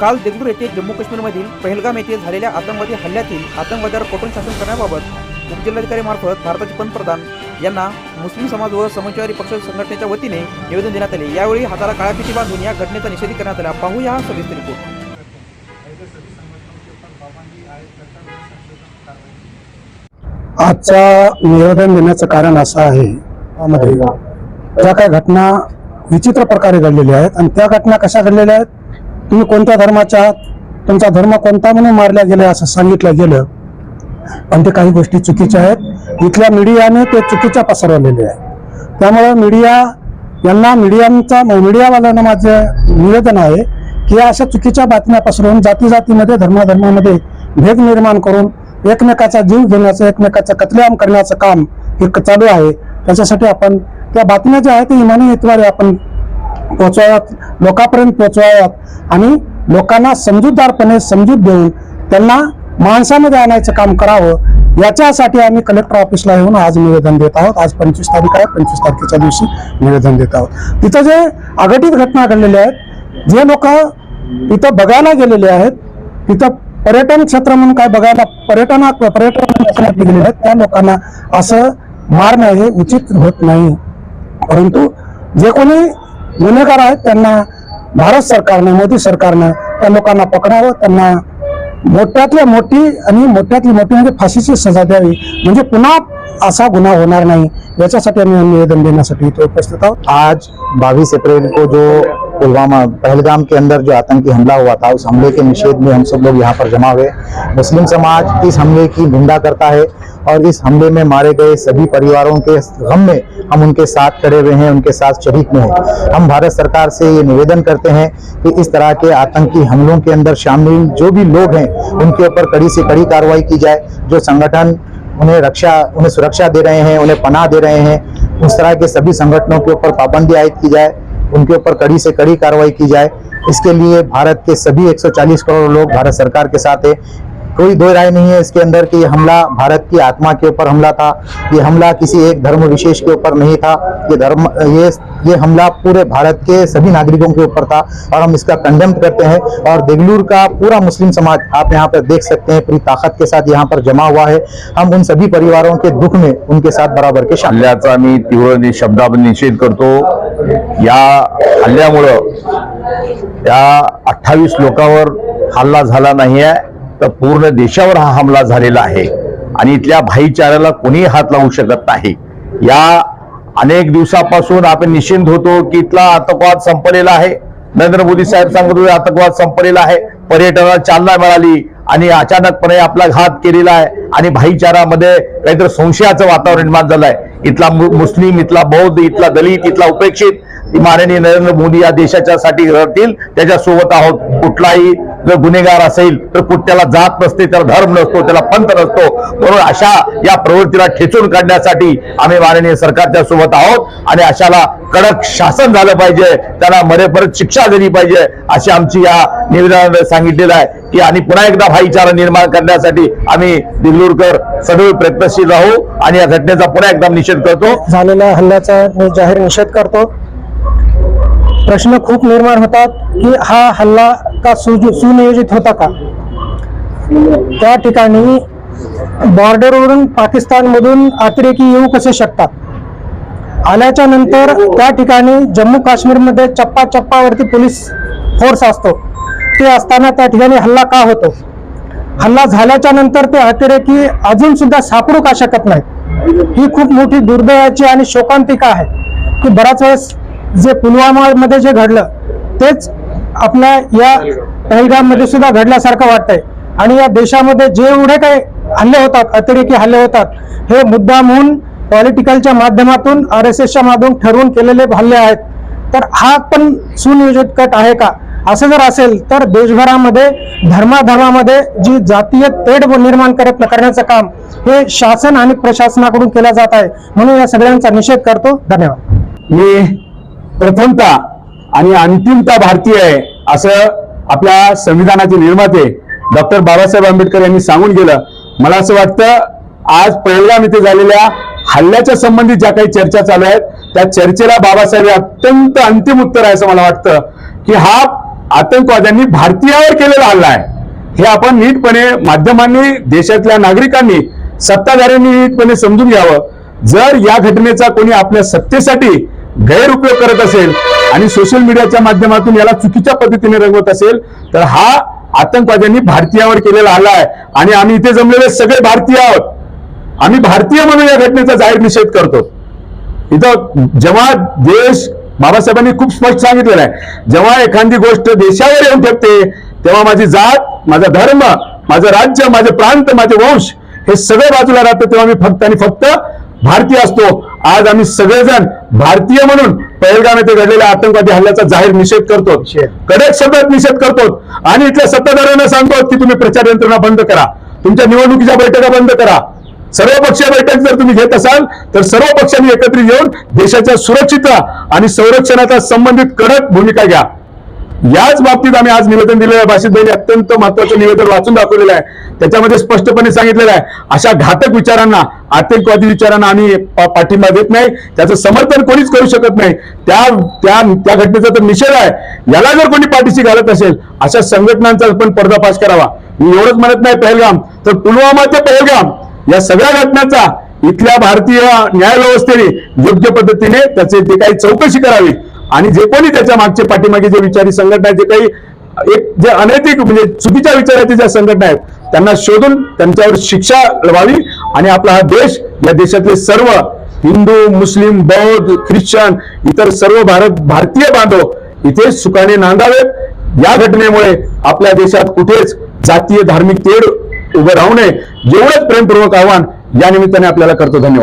काल देगलूर येथे जम्मू काश्मीरमधील पहलगाम येथे झालेल्या आतंकवादी हल्ल्यातील आतंकवाद्यावर कठोर शासन करण्याबाबत उपजिल्हाधिकारीमार्फत भारताचे पंतप्रधान यांना मुस्लिम समाज व समाजवादी पक्ष संघटनेच्या वतीने निवेदन देण्यात आले. यावेळी हाताला काळ्या पिठी बांधून या घटनेचा निषेध करण्यात आला. पाहूया हा सविस्तर रिपोर्ट आजचा निवेदन देण्याचं कारण असं आहे त्या ज्या काही घटना विचित्र प्रकारे घडलेल्या आहेत आणि त्या घटना कशा घडलेल्या आहेत तुम्ही कोणत्या धर्माच्या आहात? तुमचा धर्म कोणता म्हणून मारल्या गेला असं सांगितलं गेलं. पण ते काही गोष्टी चुकीच्या आहेत. इथल्या मीडियाने ते चुकीच्या पसरवलेले आहे. त्यामुळे मीडिया यांना मीडियांचा मीडियावाल्यांना माझं निवेदन आहे की अशा चुकीच्या बातम्या पसरवून जाती जातीमध्ये धर्माधर्मामध्ये भेद निर्माण करून एकमेकाचा जीव घेण्याचं एकमेकाचं कत्लेआम करण्याचं काम हे चालू आहे. त्याच्यासाठी आपण त्या बातम्या ज्या आहेत ते इमानी हेतूद्वारे आपण पोचवाव्यात लोकांपर्यंत पोचवाव्यात आणि लोकांना समजूतदारपणे समजूत देऊन त्यांना माणसामध्ये आणायचं काम करावं याच्यासाठी आम्ही कलेक्टर ऑफिसला येऊन आज निवेदन देत आहोत. आज पंचवीस तारीख आहे. पंचवीस तारखेच्या दिवशी निवेदन देत आहोत. तिथं जे अघटित घटना घडलेल्या आहेत जे लोक तिथं बघायला गेलेले आहेत तिथं पर्यटन क्षेत्र म्हणून काय बघायला पर्यटना पर्यटन गेलेले आहेत त्या लोकांना असं मारणं हे उचित होत नाही. परंतु जे कोणी गुन्हेगार आहेत त्यांना भारत सरकारनं मोदी सरकारनं त्या लोकांना पकडावं त्यांना मोठ्यातल्या मोठी आणि मोठ्यातली मोठी म्हणजे फाशीची सजा द्यावी. म्हणजे पुन्हा असा गुन्हा होणार नाही. याच्यासाठी आम्ही निवेदन देण्यासाठी इथे उपस्थित आहोत. आज 22 अप्रैल को जो पुलवामा पहलगाम के अंदर जो आतंकी हमला हुआ था उस हमले के निषेध में हम सब लोग यहाँ पर जमा हुए मुस्लिम समाज इस हमले की निंदा करता है। और इस हमले में मारे गए सभी परिवारों के गम में हम उनके साथ खड़े हुए हैं, उनके साथ शरीक में हैं। हम भारत सरकार से ये निवेदन करते हैं कि इस तरह के आतंकी हमलों के अंदर शामिल जो भी लोग हैं, उनके ऊपर कड़ी से कड़ी कार्रवाई की जाए, जो संगठन उन्हें रक्षा, उन्हें सुरक्षा दे रहे हैं, उन्हें पनाह दे रहे हैं, उस तरह के सभी संगठनों के ऊपर पाबंदी आयद की जाए, उनके ऊपर कड़ी से कड़ी कार्रवाई की जाए। इसके लिए भारत के सभी 140 करोड़ लोग भारत सरकार के साथ है। कोई दो राय नहीं है इसके अंदर कि हमला भारत की आत्मा के ऊपर हमला था, ये हमला किसी एक धर्म विशेष के ऊपर नहीं था, ये धर्म, ये ये हमला पूरे भारत के सभी नागरिकों के ऊपर था और हम इसका कंडेम करते हैं और देगलूर का पूरा मुस्लिम समाज आप यहाँ पर देख सकते हैं, पूरी ताकत के साथ यहाँ पर जमा हुआ है हम उन सभी परिवारों के दुख में उनके साथ बराबर के हैं। हल्ल्याचा मी तीव्र शब्दात निषेध करतो, या हल्ल्यामुळं या अठ्ठावीस हल्ला नाही आहे तर पूर्ण देशावर हा हमला झालेला आहे. आणि इथल्या भाईचाराला कोणीही हात लावू शकत नाही. या अनेक दिवसापासून आपण निश्चिंत होतो की इथला आतंकवाद संपलेला आहे. नरेंद्र मोदी साहेब सांगत होते आतंकवाद संपलेला आहे. पर्यटनाला चालना मिळाली आणि अचानकपणे आपला घात केलेला आहे. आणि भाईचारामध्ये काहीतरी संशयाचं वातावरण निर्माण झालंय. इथला मु- मुस्लिम इथला बौद्ध इथला दलित इथला उपेक्षित माननीय नरेंद्र मोदी या देशाच्या साठी लढतील त्याच्यासोबत आहोत कुठलाही जर गुन्हेगार असेल तर कुठल्याला जात नसते त्याला धर्म नसतो त्याला पंथ नसतो म्हणून अशा या प्रवृत्तीला ठेचून काढण्यासाठी आम्ही माननीय सरकारच्या सोबत आहोत आणि अशाला कडक शासन झालं पाहिजे त्यांना मरेपर्यंत शिक्षा दिली पाहिजे अशी आमची या निवेदनामध्ये सांगितलेलं आहे की आणि पुन्हा एकदा भाईचारा निर्माण करण्यासाठी आम्ही दिल्लूरकर सदैव प्रयत्नशील राहू आणि या घटनेचा पुन्हा एकदा निषेध करतो. झालेल्या हल्ल्याचा मी जाहीर निषेध करतो. प्रश्न खूप निर्माण होतात की हा हल्ला का सुनियोजित होता का? त्या ठिकाणी बॉर्डरवरून पाकिस्तानमधून अतिरेकी येऊ कसे शकतात? आल्याच्यानंतर त्या ठिकाणी जम्मू काश्मीरमध्ये चप्पा चप्पावरती पोलीस फोर्स असतो. ते असताना त्या ठिकाणी हल्ला का होतो? हल्ला झाल्याच्यानंतर ते अतिरेकी अजून सुद्धा सापडू का शकत नाही ही खूप मोठी दुर्दैवाची आणि शोकांतिका आहे की बराच वेळेस जे पुलवामामध्ये जे घडलं तेच आपल्या या पहलगाममध्ये सुद्धा घडल्यासारखं वाटतंय. आणि या देशामध्ये जे एवढे काही हल्ले होतात अतिरेकी हल्ले होतात हे मुद्दामहून पॉलिटिकलच्या माध्यमातून आर एस एसच्या माध्यमातून ठरवून केलेले हल्ले आहेत. तर हा पण सुनियोजित कट आहे का? असं जर असेल तर देशभरामध्ये धर्माधर्मामध्ये जी जातीय तेढ निर्माण करत करण्याचं काम हे शासन आणि प्रशासनाकडून केलं जात आहे म्हणून या सगळ्यांचा निषेध करतो. धन्यवाद. मी प्रथमता आणि अंतिमता भारतीय आहे असं आपल्या संविधानाचे निर्माते डॉक्टर बाबासाहेब आंबेडकर यांनी सांगून गेलं. मला असं वाटतं आज पहिलगाम इथे झालेल्या हल्ल्याच्या संबंधित ज्या काही चर्चा चालू आहेत त्या चर्चेला बाबासाहेब अत्यंत अंतिम उत्तर आहे असं मला वाटतं की हा आतंकवाद्यांनी भारतीयावर केलेला हल्ला आहे. हे आपण नीटपणे माध्यमांनी देशातल्या नागरिकांनी सत्ताधाऱ्यांनी नीटपणे समजून घ्यावं. जर या घटनेचा कोणी आपल्या सत्तेसाठी गैरउपयोग करत असेल आणि सोशल मीडियाच्या माध्यमातून याला चुकीच्या पद्धतीने रंगवत असेल तर हा आतंकवाद्यांनी भारतीयावर केलेला हल्ला आहे. आणि आम्ही इथे जमलेले सगळे भारतीय आहोत. आम्ही भारतीय म्हणून या घटनेचा जाहीर निषेध करतो. इथं जेव्हा देश बाबासाहेबांनी खूप स्पष्ट सांगितलेलं आहे. जेव्हा एखादी गोष्ट देशावर येऊन ठेवते तेव्हा माझी जात माझा धर्म माझं राज्य माझे प्रांत माझे वंश हे सगळं बाजूला राहतं तेव्हा मी फक्त आणि फक्त भारतीय असतो. आज आम्ही सगळेजण भारतीय म्हणून पहलगाम येथे घडलेल्या आतंकवादी हल्ल्याचा जाहीर निषेध करतो. कडक शब्दात निषेध करतो. आणि इथल्या सत्ताधाऱ्यांना सांगतो की तुम्ही प्रचार यंत्रणा बंद करा. तुमच्या निवडणुकीच्या बैठका बंद करा. सर्व पक्षीय बैठक जर तुम्ही घेत असाल तर सर्व पक्षांनी एकत्रित येऊन देशाच्या सुरक्षितता आणि संरक्षणाचा संबंधित कडक भूमिका घ्या. याच बाबतीत आम्ही आज निवेदन दिलेलं आहे. भाषित बहिणी अत्यंत महत्वाचं निवेदन वाचून दाखवलेलं आहे. त्याच्यामध्ये स्पष्टपणे सांगितलेलं आहे अशा घातक विचारांना आतंकवादी विचारांना आम्ही पाठिंबा देत नाही. त्याचं समर्थन कोणीच करू शकत नाही. त्या त्या त्या घटनेचा तर निषेध आहे. याला जर कोणी पाठीशी घालत असेल अशा संघटनांचा पण पर्दाफाश करावा. मी एवढंच म्हणत नाही पहलगाम. तर पुलवामा ते पहलगाम या सगळ्या घटनांचा इथल्या भारतीय न्याय व्यवस्थेने योग्य पद्धतीने त्याचे ते काही चौकशी करावी आणि जे कोणी त्याच्या मागचे पाठीमागे जे विचारी संघटना जे काही एक जे अनैतिक म्हणजे चुकीच्या विचाराच्या ज्या संघटना आहेत त्यांना शोधून त्यांच्यावर शिक्षा लढवावी आणि आपला हा देश या देशातले सर्व हिंदू मुस्लिम बौद्ध ख्रिश्चन इतर सर्व भारत भारतीय बांधव इथे सुखाने नांदावेत. या घटनेमुळे आपल्या देशात कुठेच जातीय धार्मिक तेढ उभं राहू नये. एवढंच प्रेमपूर्वक आव्हान या निमित्ताने आपल्याला करतो. धन्यवाद.